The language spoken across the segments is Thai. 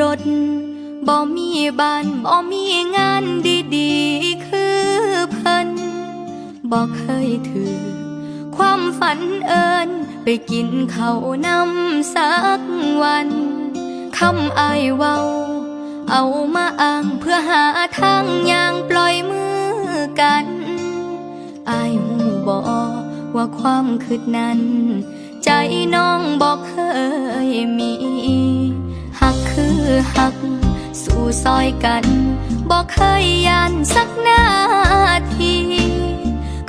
รถ บ่มีบ้าน บ่มีงานดีๆ คือเพิ่นบ่เคยถือ ความฝันเอินไปกินเขาวนำสักวันคำอายเว้า เอามาอ้างเพื่อหาทางย่างปล่อยมือกันอายหูบอกว่าความคืดนั้น ใจน้องบอกเคยมี หัก สู่ซอยกันบอกเคยยานสักนาที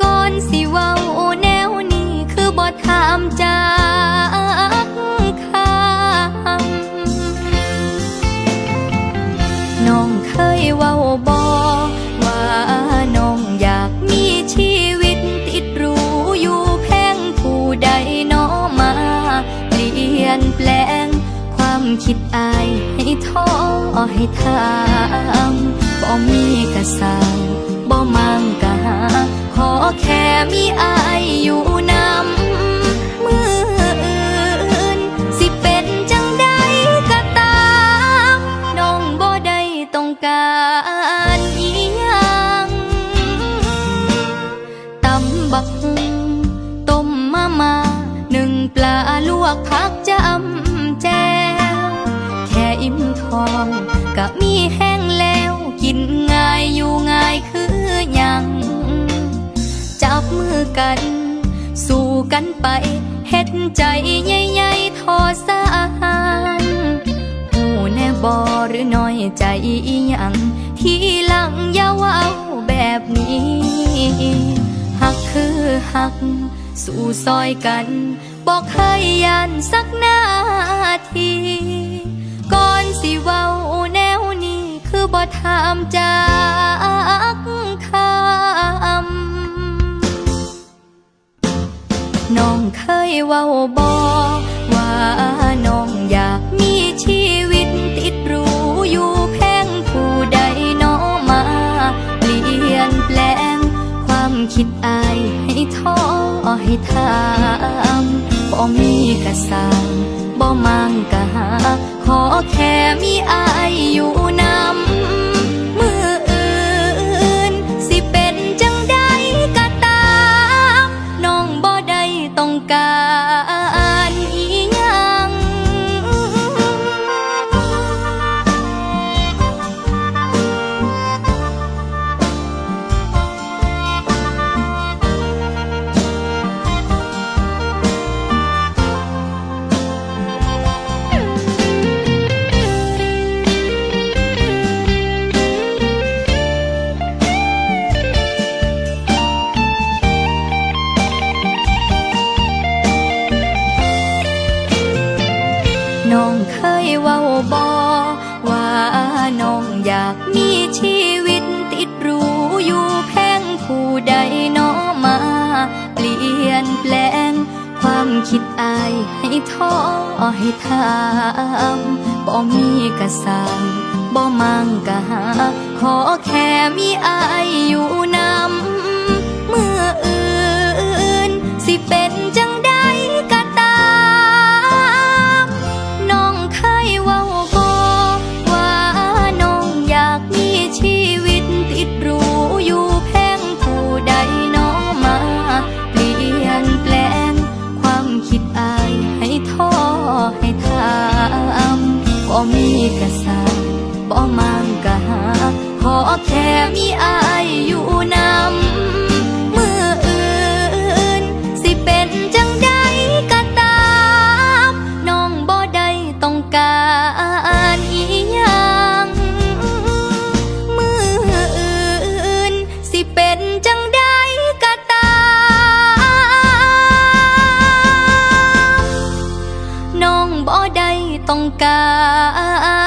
ก่อนสิเว้าแนวนี้คือบ่ถามจากคำน้องเคยเว้าบอว่าน้องอยากมีชีวิตติดรูอยู่แพงผู้ใดน้อมา เปลี่ยนแปลงความคิดอา ท้อให้ทางบ่มีกะสร้างบ่มังกะหา ขอแค่มีอายอยู่นำ องก็มีแห้งแล้วกินง่ายอยู่ง่ายคือยัง จับมือกัน สู้กันไปเฮ็ดใจใหญ่ๆทอสานหูแน่บอหรือน้อยใจอีหยัง ที่หลังย่าเว้าแบบนี้หักคือหัก สู่ซอยกัน บอกเคยยานสักนาที บ่ถามจากคำน้องเคยเว้าบอว่าน้องอยากมีชีวิตติดรูอยู่แพงผู้ใดน้อมาเปลี่ยนแปลง ความคิดอายให้ท้อให้ทามบ่มีกระสางบ่มังกะหาขอแค่มีอายอยู่ เว้าบอว่าน้องอยากมีชีวิตติดรูอยู่แพงผู้ใดน้อมา เปลี่ยนแปลง ความคิดอายให้ท้อให้ทามบ่มีกระสร้างบ่มังกะหา ขอแค่มีอายอยู่นำ บ่มีกะสร้าบ่มังกะหา ขอแค่มีอาย ต้องการ